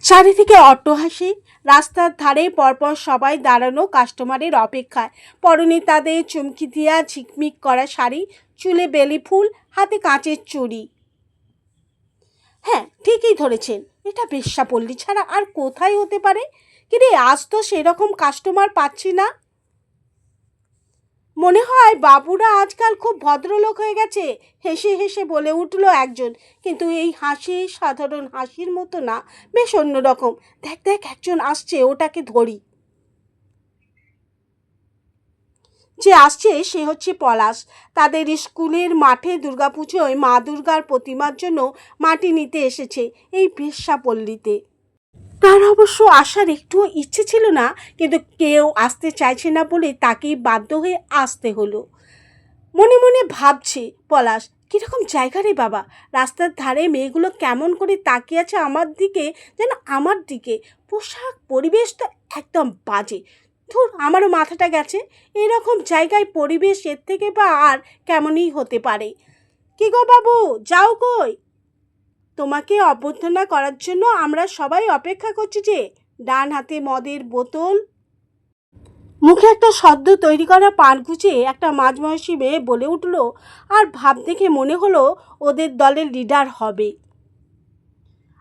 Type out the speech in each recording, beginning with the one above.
চারিদিকে অটো হাসি রাস্তার ধারে পরপর সবাই দাঁড়ানো কাস্টমারের অপেক্ষায়। পরনে তাদের চুমকি দিয়া ঝিকমিক করা শাড়ি, চুলে বেলি ফুল, হাতে কাঁচের চুড়ি। হ্যাঁ ঠিকই ধরেছেন। এটা বেশ্যাপল্লী ছাড়া আর কোথায় হতে পারে? কিরে, আজ তো সেরকম কাস্টমার পাচ্ছি না। মনে হয় বাবুরা আজকাল খুব ভদ্রলোক হয়ে গেছে। হেসে হেসে বলে উঠল একজন। কিন্তু এই হাসি সাধারণ হাসির মতো না, বেশ অন্যরকম। দেখ দেখ, একজন আসছে, ওটাকে ধরি। যে আসছে, সে হচ্ছে পলাশ। তাদের স্কুলের মাঠে দুর্গাপুজোয় মা দুর্গার প্রতিমার জন্য মাটি নিতে এসেছে, এই বেশ্যাপল্লীতে তার অবশ্য আসার একটু ইচ্ছে ছিল না, কিন্তু কেউ আসতে চাইছে না বলে তাকেই বাধ্য হয়ে আসতে হলো। মনে মনে ভাবছে, পলাশ, কীরকম জায়গা রে বাবা? রাস্তার ধারে মেয়েগুলো কেমন করে তাকিয়ে আছে আমার দিকে, যেন আমার দিকে। পোশাক পরিবেশ তো একদম বাজে। ধুর, আমারও মাথাটা গেছে। এরকম জায়গায় পরিবেশ এর থেকে বা আর কেমনই হতে পারে। কি গো বাবু, যাও কই? তোমাকে অভ্যর্থনা করার জন্য আমরা সবাই অপেক্ষা করছি যে ডান হাতে মদের বোতল। মুখে একটা সদ্য তৈরি করা পান গুছিয়ে একটা মাঝবয়সী মেয়ে বলে উঠল আর ভাব দেখে মনে হলো ওদের দলের লিডার হবে।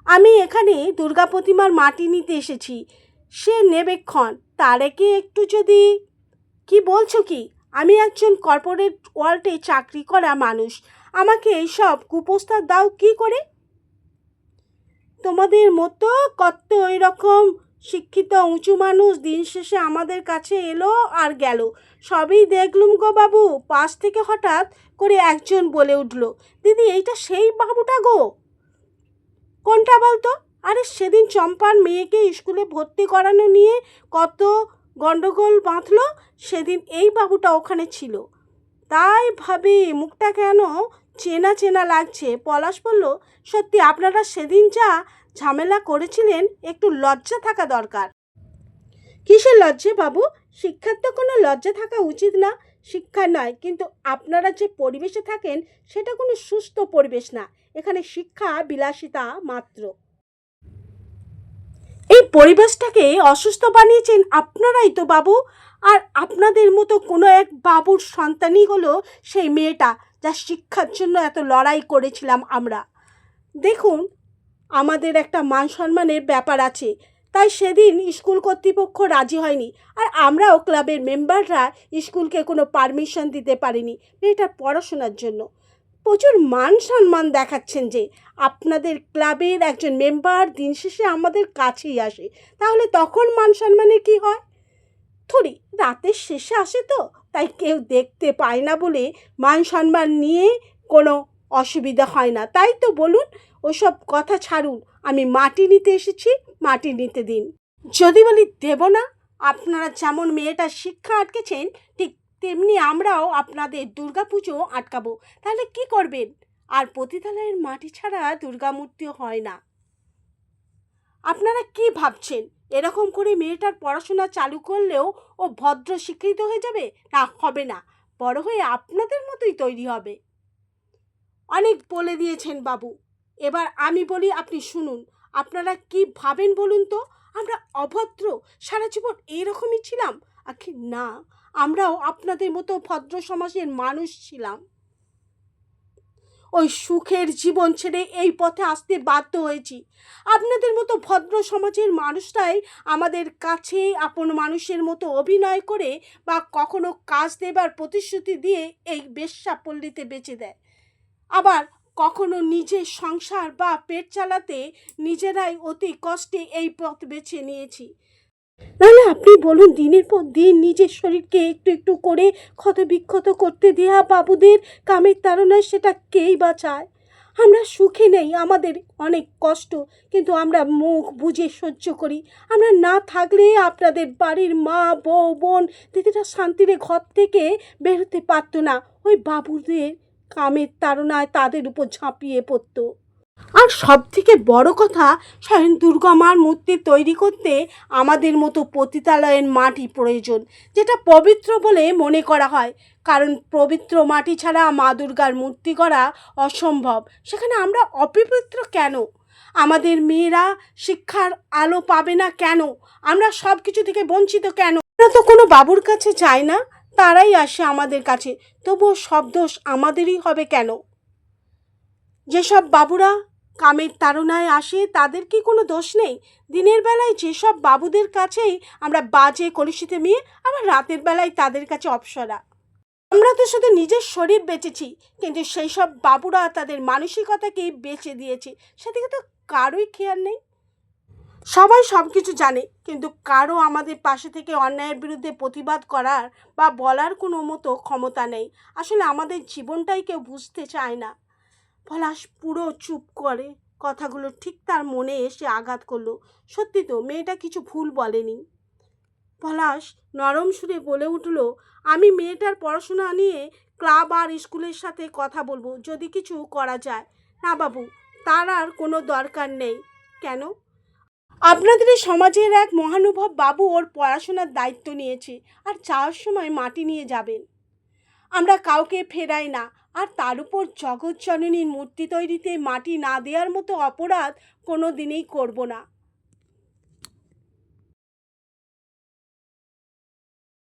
আমি এখানে দুর্গা প্রতিমার মাটি নিতে এসেছি। সে নেবেক্ষণ তার একে একটু যদি? কি বলছো কি? আমি একজন কর্পোরেট ওয়ার্ল্ডে চাকরি করা মানুষ। আমাকে এইসব কুপ্রস্তাব দাও কি করে? তোমাদের মতো কত ওই রকম শিক্ষিত উঁচু মানুষ দিন শেষে আমাদের কাছে এলো আর গেল। সবই দেখলুম গো বাবু, পাশ থেকে হঠাৎ করে একজন বলে উঠল, দিদি, এইটা সেই বাবুটা গো? কোনটা বলতো? আরে সেদিন চম্পার মেয়েকে স্কুলে ভর্তি করানো নিয়ে কত গণ্ডগোল বাঁধলো, সেদিন এই বাবুটা ওখানে ছিল। তাই ভাবি, মুখটা কেন চেনা চেনা লাগছে। পলাশ বলল, সত্যি আপনারা সেদিন যা ঝামেলা করেছিলেন, একটু লজ্জা থাকা দরকার। কিসের লজ্জে বাবু? শিক্ষার তো কোনো লজ্জা থাকা উচিত না। শিক্ষা নয়, কিন্তু আপনারা যে পরিবেশে থাকেন, সেটা কোনো সুস্থ পরিবেশ না। এখানে শিক্ষা বিলাসিতা মাত্র। এই পরিবেশটাকে অসুস্থ বানিয়েছেন আপনারাই তো বাবু। আর আপনাদের মতো কোনো এক বাবুর সন্তানই হলো সেই মেয়েটা। যা শিক্ষার জন্য এত লড়াই করেছিলাম আমরা। দেখুন, আমাদের একটা মান সম্মানের ব্যাপার আছে। তাই সেদিন স্কুল কর্তৃপক্ষ রাজি হয়নি আর আমরাও ক্লাবের মেম্বাররা স্কুলকে কোনো পারমিশন দিতে পারিনি মেয়েটার পড়াশোনার জন্য। প্রচুর মান সম্মান দেখাচ্ছেন যে আপনাদের ক্লাবের একজন মেম্বার দিন শেষে আমাদের কাছেই আসে। তাহলে তখন মান সম্মানের কী হয়? থরি, রাতের শেষে আসে তো। তাই কেউ দেখতে পায় না বলে মান সম্মান নিয়ে কোনো অসুবিধা হয় না। তাই তো বলুন, ওসব কথা ছাড়ুন। আমি মাটি নিতে এসেছি, মাটি নিতে দিন। যদি বলি দেব না, আপনারা যেমন মেয়েটার শিক্ষা আটকেছেন, ঠিক তেমনি আমরাও আপনাদের দুর্গাপুজো আটকাবো। তাহলে কি করবেন? আর পতিতালয়ের মাটি ছাড়া দুর্গামূর্তি হয় না। আপনারা কি ভাবছেন? এরকম করে মেয়েটার পড়াশোনা চালু করলেও ও ভদ্র শিক্ষিত হয়ে যাবে? না, হবে না। বড় হয়ে আপনাদের মতোই তৈরি হবে। অনেক বলে দিয়েছেন বাবু। এবার আমি বলি, আপনি শুনুন। আপনারা কি ভাবেন বলুন তো? আমরা অভদ্র, সারা জীবন এরকমই ছিলাম? আখি, না। আমরাও আপনাদের মতো ভদ্র সমাজের মানুষ ছিলাম। ওই সুখের জীবন ছেড়ে এই পথে আসতে বাধ্য হয়েছি। আপনাদের মতো ভদ্র সমাজের মানুষরাই আমাদের কাছে আপন মানুষের মতো অভিনয় করে বা কখনো কাজ দেবার প্রতিশ্রুতি দিয়ে এই বেশ্যাপল্লীতে বেঁচে দেয়। আবার কখনো নিজের সংসার বা পেট চালাতে নিজেরাই অতি কষ্টে এই পথ বেছে নিয়েছি। নাহলে আপনি বলুন, দিনের পর দিন নিজের শরীরকে একটু একটু করে ক্ষত বিক্ষত করতে দেয়া বাবুদের কামের তাড়নায় সেটা কেই বা চায়? আমরা সুখে নেই, আমাদের অনেক কষ্ট, কিন্তু আমরা মুখ বুঝে সহ্য করি। আমরা না থাকলে আপনাদের বাড়ির মা, বউ, বোন দিদিরা শান্তিরে ঘর থেকে বেরোতে পারতো না। ওই বাবুদের কামের তাড়নায় তাদের উপর ঝাঁপিয়ে পড়তো। আর সব থেকে বড় কথা স্বয়ং দুর্গা মার মূর্তি তৈরি করতে আমাদের মতো পতিতালয়ের মাটি প্রয়োজন, যেটা পবিত্র বলে মনে করা হয়। কারণ পবিত্র মাটি ছাড়া মা দুর্গার মূর্তি করা অসম্ভব। সেখানে আমরা অপবিত্র কেন? আমাদের মেয়েরা শিক্ষার আলো পাবে না কেন? আমরা সব কিছু থেকে বঞ্চিত কেন? আমরা তো কোনো বাবুর কাছে যাই না, তারাই আসে আমাদের কাছে। তবুও সব দোষ আমাদেরই হবে কেন? যেসব বাবুরা কামের তাড়নায় আসে, তাদের কি কোনো দোষ নেই? দিনের বেলায় যেসব বাবুদের কাছেই আমরা বাজে কলুষিত মেয়ে, আবার রাতের বেলায় তাদের কাছে অপসরা। আমরা তো শুধু নিজের শরীর বেঁচেছি, কিন্তু সেই সব বাবুরা তাদের মানসিকতাকেই বেঁচে দিয়েছে। সেদিকে তো কারোই খেয়াল নেই। সবাই সব কিছু জানে, কিন্তু কারও আমাদের পাশে থেকে অন্যায়ের বিরুদ্ধে প্রতিবাদ করার বা বলার কোনো মতো ক্ষমতা নেই। আসলে আমাদের জীবনটাই কেউ বুঝতে চায় না। পলাশ পুরো চুপ করে। কথাগুলো ঠিক তার মনে এসে আঘাত করল। সত্যি তো, মেয়েটা কিছু ভুল বলেনি। পলাশ নরম সুরে বলে উঠল, আমি মেয়েটার পড়াশোনা নিয়ে ক্লাব আর স্কুলের সাথে কথা বলব, যদি কিছু করা যায়। না বাবু, তার আর কোনো দরকার নেই। কেন? আপনাদের সমাজের এক মহানুভব বাবু ওর পড়াশোনার দায়িত্ব নিয়েছে, আর চাওয়ার সময় মাটি নিয়ে যাবেন। আমরা কাউকে ফেরাই না। আর তার উপর জগৎজননীর মূর্তি তৈরিতে মাটি না দেওয়ার মতো অপরাধ কোনো দিনেই করব না।